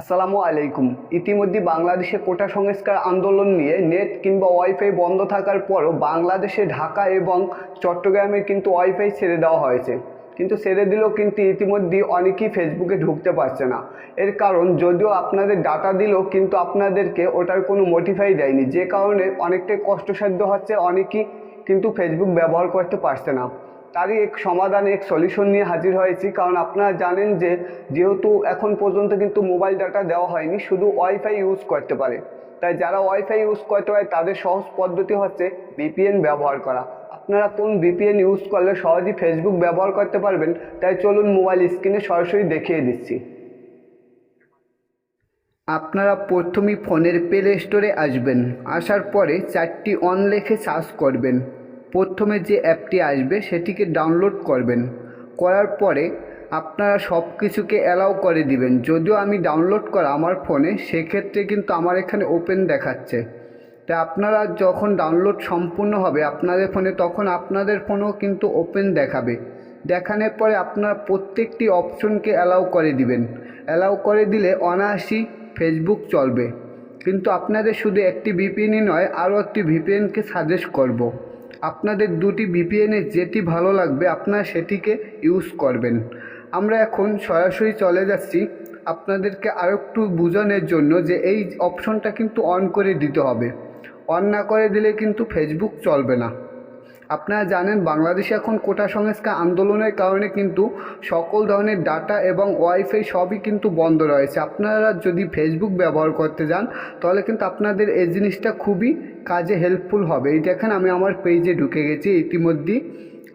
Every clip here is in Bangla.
আসসালামু আলাইকুম। ইতিমধ্যে বাংলাদেশে কোটা সংস্কার আন্দোলন নিয়ে নেট কিংবা ওয়াইফাই বন্ধ থাকার পরও বাংলাদেশে ঢাকা এবং চট্টগ্রামে কিন্তু ওয়াইফাই ছেড়ে দেওয়া হয়েছে। কিন্তু ছেড়ে দিলেও কিন্তু ইতিমধ্যে অনেকেই ফেসবুকে ঢুকতে পারছে না। এর কারণ যদিও আপনাদের ডাটা দিলেও কিন্তু আপনাদেরকে ওটার কোনো মোটিফাই দেয়নি। যে কারণে অনেকটাই কষ্টসাধ্য হচ্ছে, অনেকেই কিন্তু ফেসবুক ব্যবহার করতে পারছে না। তারই এক সমাধান, এক সলিউশন নিয়ে হাজির হয়েছি। কারণ আপনারা জানেন যে, যেহেতু এখন পর্যন্ত কিন্তু মোবাইল ডাটা দেওয়া হয়নি, শুধু ওয়াইফাই ইউজ করতে পারে। তাই যারা ওয়াইফাই ইউজ করতে পারে, তাদের সহজ পদ্ধতি হচ্ছে ভিপিএন ব্যবহার করা। আপনারা কোন ভিপিএন ইউজ করলে সহজেই ফেসবুক ব্যবহার করতে পারবেন, তাই চলুন মোবাইল স্ক্রিনে সরাসরি দেখিয়ে দিচ্ছি। আপনারা প্রথমেই ফোনের প্লে স্টোরে আসবেন। আসার পরে চারটি অন লেখে সার্চ করবেন। প্রথমে যে অ্যাপটি আসবে সেটিকে ডাউনলোড করবেন। করার পরে আপনারা সব কিছুকে অ্যালাউ করে দিবেন। যদিও আমি ডাউনলোড করা আমার ফোনে, সেক্ষেত্রে কিন্তু আমার এখানে ওপেন দেখাচ্ছে। তাই আপনারা যখন ডাউনলোড সম্পূর্ণ হবে আপনাদের ফোনে, তখন আপনাদের ফোনেও কিন্তু ওপেন দেখাবে। দেখানোর পরে আপনারা প্রত্যেকটি অপশনকে অ্যালাউ করে দিবেন। অ্যালাউ করে দিলে অনায়াসই ফেসবুক চলবে। কিন্তু আপনাদের শুধু একটি ভিপিএনই নয়, আরও একটি ভিপিএনকে সাজেস্ট করব। আপনাদের দুটি বিপিএনের যেটি ভালো লাগবে, আপনারা সেটিকে ইউজ করবেন। আমরা এখন সরাসরি চলে যাচ্ছি আপনাদেরকে আরও একটু বোঝানোর জন্য যে এই অপশনটা কিন্তু অন করে দিতে হবে। অন না করে দিলে কিন্তু ফেসবুক চলবে না। আপনারা জানেন, বাংলাদেশে এখন কোটা সংস্কার আন্দোলনের কারণে কিন্তু সকল ধরনের ডাটা এবং ওয়াইফাই সবই কিন্তু বন্ধ রয়েছে। আপনারা যদি ফেসবুক ব্যবহার করতে যান, তাহলে কিন্তু আপনাদের এই জিনিসটা খুবই কাজে হেল্পফুল হবে। এই দেখেন, আমি আমার পেজে ঢুকে গেছি। ইতিমধ্যেই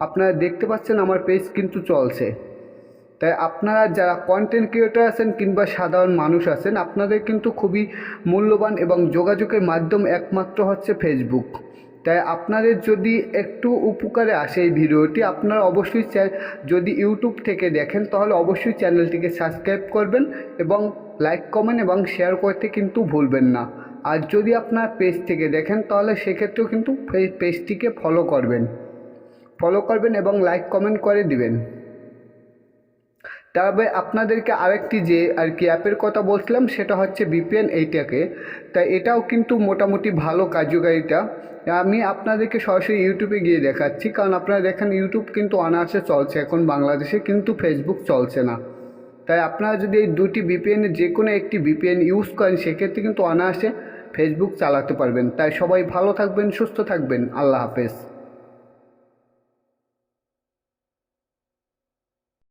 আপনারা দেখতে পাচ্ছেন, আমার পেজ কিন্তু চলছে। তাই আপনারা যারা কন্টেন্ট ক্রিয়েটর আছেন কিংবা সাধারণ মানুষ আছেন, আপনাদের কিন্তু খুবই মূল্যবান এবং যোগাযোগের মাধ্যম একমাত্র হচ্ছে ফেসবুক তাই আপনাদের যদি একটু উপকারে আসে এই ভিডিওটি, আপনারা অবশ্যই যদি ইউটিউব থেকে দেখেন, তাহলে অবশ্যই চ্যানেলটিকে সাবস্ক্রাইব করবেন এবং লাইক, কমেন্ট এবং শেয়ার করতে কিন্তু ভুলবেন না। আর যদি আপনার পেজ থেকে দেখেন, তাহলে সেক্ষেত্রেও কিন্তু পেজটিকে ফলো করবেন। ফলো করবেন এবং লাইক, কমেন্ট করে দিবেন। তবে আপনাদেরকে আরেকটি যে আর কি অ্যাপের কথা বলছিলাম, সেটা হচ্ছে বিপিএন এইটাকে। তাই এটাও কিন্তু মোটামুটি ভালো কার্যকারিতা। আমি আপনাদেরকে সরাসরি ইউটিউবে গিয়ে দেখাচ্ছি, কারণ আপনারা দেখেন ইউটিউব কিন্তু অনায়াসে চলছে, এখন বাংলাদেশে কিন্তু ফেসবুক চলছে না। তাই আপনারা যদি এই দুটি বিপিএনের যে কোনো একটি বিপিএন ইউজ করেন, সেক্ষেত্রে কিন্তু অনায়াসে ফেসবুক চালাতে পারবেন। তাই সবাই ভালো থাকবেন, সুস্থ থাকবেন। আল্লাহ হাফেজ।